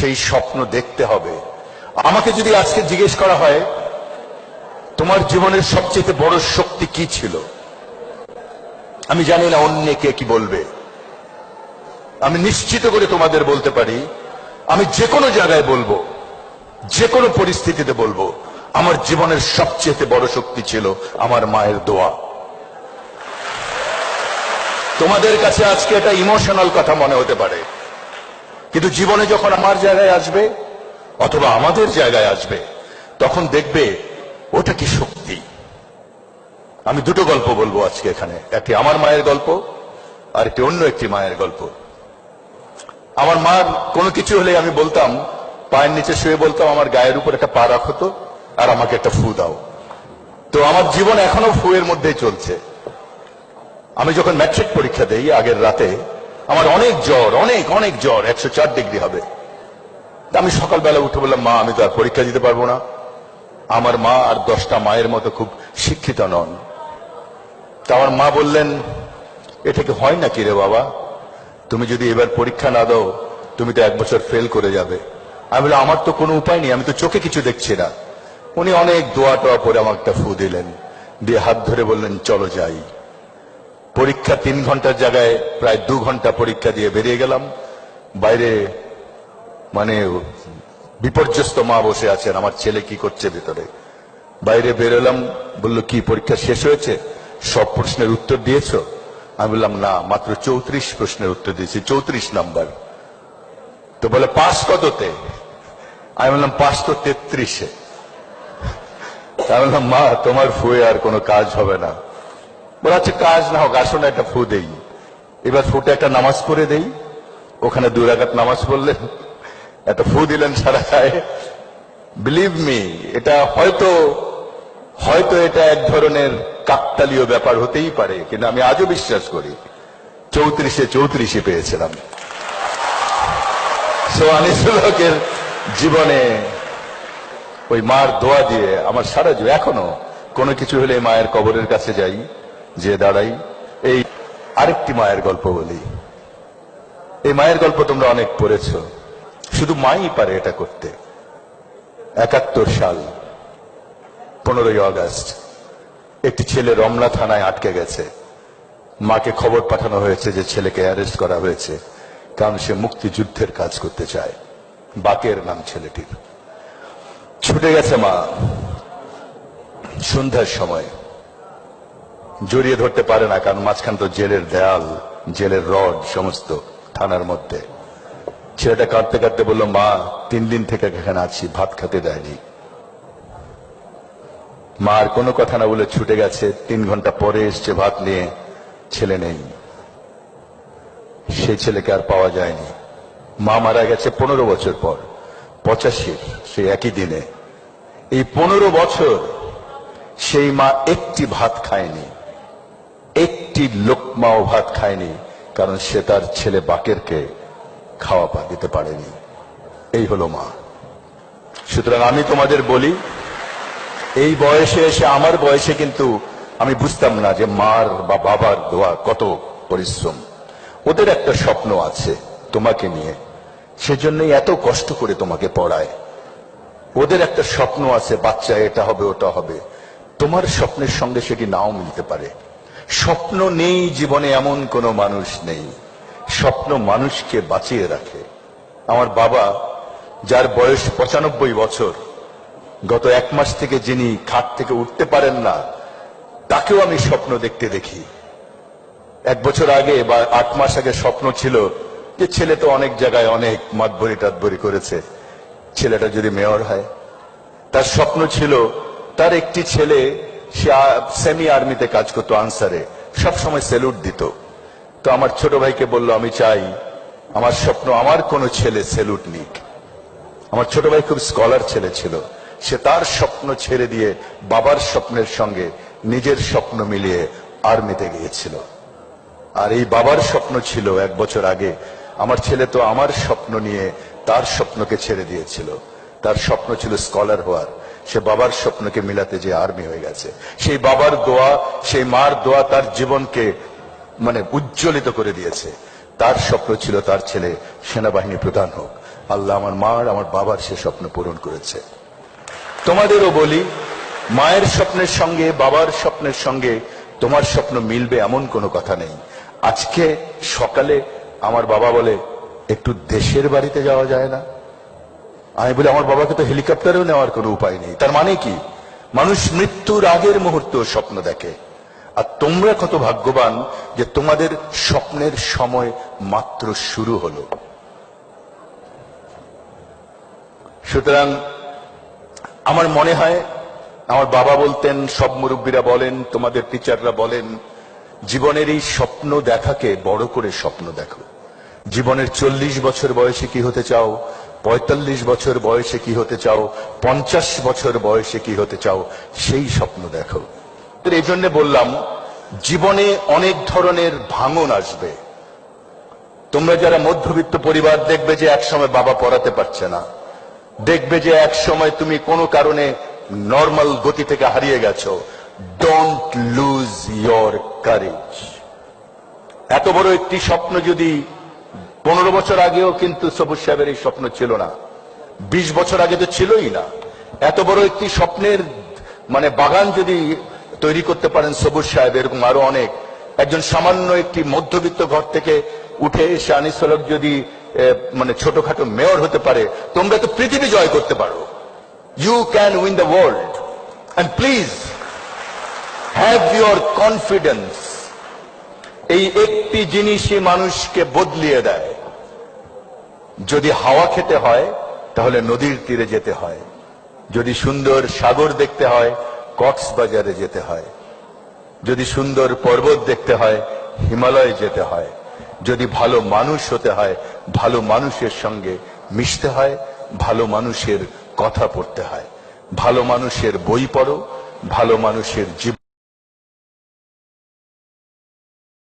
সেই স্বপ্ন দেখতে হবে। আমাকে যদি আজকে জিজ্ঞেস করা হয়, তোমার জীবনের সবচেয়ে বড় শক্তি কি ছিল? আমি জানি না অন্য কে কি বলবে। আমি নিশ্চিত করে তোমাদের বলতে পারি, আমি যে কোনো জায়গায় বলব, যে কোনো পরিস্থিতিতে বলব, আমার জীবনের সবচেয়ে বড় শক্তি ছিল আমার মায়ের দোয়া। তোমাদের কাছে আজকে এটা ইমোশনাল কথা মনে হতে পারে। কিন্তু জীবনে যখন আমার জায়গায় আসবে, অথবা আমাদের জায়গায় আসবে, তখন দেখবে ওটা কি শক্তি। আমি দুটো গল্প বলব আজকে এখানে। একটি আমার মায়ের গল্প আর একটি অন্য একটি মায়ের গল্প। আমার মার কোনো কিছু হলে আমি বলতাম, পায়ের নিচে শুয়ে বলতাম, আমার গায়ের উপর একটা পা রাখো তো, আর আমাকে একটা ফু দাও। তো আমার জীবন এখনও ফুয়ের মধ্যেই চলছে। আমি যখন ম্যাট্রিক পরীক্ষা দেই আগের রাতে আমার অনেক জ্বর, অনেক অনেক জ্বর, একশো চার ডিগ্রি হবে। আমি সকালবেলা উঠে বললাম, মা, আমি তো আর পরীক্ষা দিতে পারব না। আমার মা আর দশটা মায়ের মতো খুব শিক্ষিত নন। তা আমার মা বললেন, এটা কি হয় নাকি রে বাবা? তুমি যদি এবার পরীক্ষা না দাও, তুমি তো এক বছর ফেল করে যাবে। আমি বললাম, আমার তো কোনো উপায় নেই, আমি তো চোখে কিছু দেখছি না। উনি অনেক দোয়া টোয়া করে আমাকে একটা ফু দিলেন। দিয়ে হাত ধরে বললেন, চলো যাই। পরীক্ষা তিন ঘণ্টার জায়গায় প্রায় দু ঘণ্টা পরীক্ষা দিয়ে বেরিয়ে গেলাম। বাইরে মানে বিপর্যস্ত মা বসে আছেন, আমার ছেলে কি করছে ভেতরে। বাইরে বেরোলাম, বলল, কি পরীক্ষা শেষ হয়েছে? সব প্রশ্নের উত্তর দিয়েছ? আমি বললাম, না, মাত্র চৌত্রিশ প্রশ্নের উত্তর দিয়েছি, চৌত্রিশ নাম্বার। তো বলে, পাস কততে? আমি বললাম, পাস তো তেত্রিশে। আমি বললাম, মা, তোমার ফুয়ে আর কোনো কাজ হবে না। বলে আচ্ছা কাজ না হোক আসলে একটা ফু দেই। এবার ফুটে একটা নামাজ পড়ে দেই। ওখানে দুই নামাজ পড়লেন। একটা ফু দিলেন সারা গায়ে। বিলিভ মি এটা হয়তো হয়তো এটা এক ধরনের কাকতালীয় ব্যাপার হতেই পারে, কিন্তু আমি আজও বিশ্বাস করি, চৌত্রিশে চৌত্রিশে পেয়েছিলাম। সো আনিসুল জীবনে ওই মার দোয়া দিয়ে আমার সারা জীবন, এখনও কোনো কিছু হলে মায়ের কবরের কাছে যাই। যে দাঁড়াই, এই আরেকটি মায়ের গল্প বলি। এই মায়ের গল্প তোমরা অনেক পড়েছ। শুধু মাই পারে এটা করতে। একাত্তর সাল, পনেরোই আগস্ট, একটি ছেলে রমনা থানায় আটকে গেছে। মাকে খবর পাঠানো হয়েছে যে ছেলেকে অ্যারেস্ট করা হয়েছে। কারণ সে মুক্তিযুদ্ধের কাজ করতে চায়। বাকের নাম ছেলেটির। ছুটে গেছে মা। সন্ধ্যার সময়। জড়িয়ে ধরতে পারে না, কারণ মাঝখান তো জেলের দেয়াল, জেলের রড সমস্ত থানার মধ্যে। ছেলেটা কাঁদতে কাঁদতে বলল, মা, তিন দিন থেকে এখানে আছি, ভাত খেতে দেয়নি। মা আর কোনো কথা না বলে ছুটে গেছে। তিন ঘণ্টা পরে এসছে ভাত নিয়ে, ছেলে নেই। সেই ছেলেকে আর পাওয়া যায়নি। মা মারা গেছে পনেরো বছর পর, পঁচাশির, সেই একই দিনে। এই পনেরো বছর, সেই মা একটি ভাত খায়নি। একটি লোকমাও ভাত খায়নি, কারণ সে তার ছেলে বাকেরকে খাওয়া পা দিতে পারেনি। এই হলো মা। সুতরাং আমি তোমাদের বলি, এই বয়সে এসে, আমার বয়সে কিন্তু আমি বুঝতাম না যে মার বা বাবার দোয়া কত পরিশ্রম। ওদের একটা স্বপ্ন আছে তোমাকে নিয়ে, সেজন্যই এত কষ্ট করে তোমাকে পড়ায়। ওদের একটা স্বপ্ন আছে, বাচ্চা এটা হবে, ওটা হবে। তোমার স্বপ্নের সঙ্গে সেটি নাও মিলতে পারে। স্বপ্ন নেই জীবনে এমন কোনো মানুষ নেই। স্বপ্ন মানুষকে বাঁচিয়ে রাখে। আমার বাবা, যার বয়স পঁচানব্বই বছর, গত এক মাস থেকে যিনি খাট থেকে উঠতে পারেন না, তাকেও আমি স্বপ্ন দেখতে দেখি। এক বছর আগে বা আট মাস আগে স্বপ্ন ছিল যে ছেলে তো অনেক জায়গায় অনেক মাতবরি টাতবরি করেছে। ছেলেটা যদি মেয়র হয়, তার স্বপ্ন ছিল তার একটি ছেলে সে সেমি আর্মিতে কাজ করতো, আনসারে। সব সময় সেলুট দিত। তো আমার ছোট ভাইকে বলল, আমি চাই, আমার স্বপ্ন, আমার কোনো ছেলে সেলুট নিক। আমার ছোট ভাই খুব স্কলার ছেলে ছিল। সে তার স্বপ্ন ছেড়ে দিয়ে বাবার স্বপ্নের সঙ্গে নিজের স্বপ্ন মিলিয়ে আর্মিতে গিয়েছিল। আর এই বাবার স্বপ্ন ছিল, এক বছর আগে, আমার ছেলে তো আমার স্বপ্ন নিয়ে তার স্বপ্নকে ছেড়ে দিয়েছিল। তার স্বপ্ন ছিল স্কলার হওয়ার। সে বাবার স্বপ্নকে মিলাতে যে আর্মি হয়ে গেছে। সেই বাবার দোয়া, সেই মার দোয়া তার জীবনকে মানে উজ্জ্বলিত করে দিয়েছে। তার স্বপ্ন ছিল তার ছেলে সেনাবাহিনী প্রধান হোক। আল্লাহ আমার মার, আমার বাবার সে স্বপ্ন পূরণ করেছে। তোমাদেরও বলি, মায়ের স্বপ্নের সঙ্গে, বাবার স্বপ্নের সঙ্গে তোমার স্বপ্ন মিলবে এমন কোনো কথা নেই। আজকে সকালে আমার বাবা বলে, একটু দেশের বাড়িতে যাওয়া যায় না? আমি বলি, আমার বাবাকে তো হেলিকপ্টারেও নেওয়ার কোনো উপায় নেই। তার মানে কি? মানুষ মৃত্যুর আগের মুহূর্ত স্বপ্ন দেখে। আর তোমরা কত ভাগ্যবান যে তোমাদের স্বপ্নের সময় মাত্র শুরু হলো। সুতরাং আমার মনে হয়, আমার বাবা বলতেন, সব মুরব্বীরা বলেন, তোমাদের টিচাররা বলেন, জীবনের এই স্বপ্ন দেখাকে বড় করে স্বপ্ন দেখো। জীবনের চল্লিশ বছর বয়সে কি হতে চাও? পঁয়তাল্লিশ বছর বয়সে কি হতে চাও, পঞ্চাশ বছর বয়সে কি হতে চাও, সেই স্বপ্ন দেখো। এই জন্য বললাম, জীবনে অনেক ধরনের ভাঙন আসবে। তোমরা যারা মধ্যবিত্ত পরিবার দেখবে যে একসময় বাবা পড়াতে পারছে না, দেখবে যে এক সময় তুমি কোনো কারণে নর্মাল গতি থেকে হারিয়ে গেছো ডোন্ট লুজ ইয়োর কারেজ এত বড় একটি স্বপ্ন যদি পনেরো বছর আগেও কিন্তু সবুজ সাহেবের এই স্বপ্ন ছিল না। বিশ বছর আগে তো ছিলই না। এত বড় একটি স্বপ্নের মানে বাগান যদি তৈরি করতে পারেন সবুজ সাহেব, এরকম আরও অনেক। একজন সামান্য একটি মধ্যবিত্ত ঘর থেকে উঠে এসে আনিসলক যদি মানে ছোটখাটো মেয়র হতে পারে, তোমরা তো পৃথিবী জয় করতে পারো। You can win the world and please have your confidence এই একটি জিনিসই মানুষকে বদলিয়ে দেয়। যদি হাওয়া খেতে হয়, তাহলে নদীর তীরে যেতে হয়। যদি সুন্দর সাগর দেখতে হয়, কক্সবাজারে যেতে হয়। যদি সুন্দর পর্বত দেখতে হয়, হিমালয়ে যেতে হয়। যদি ভালো মানুষ হতে হয়, ভালো মানুষের সঙ্গে মিশতে হয়, ভালো মানুষের কথা পড়তে হয়। ভালো মানুষের বই পড়ো, ভালো মানুষের জীবন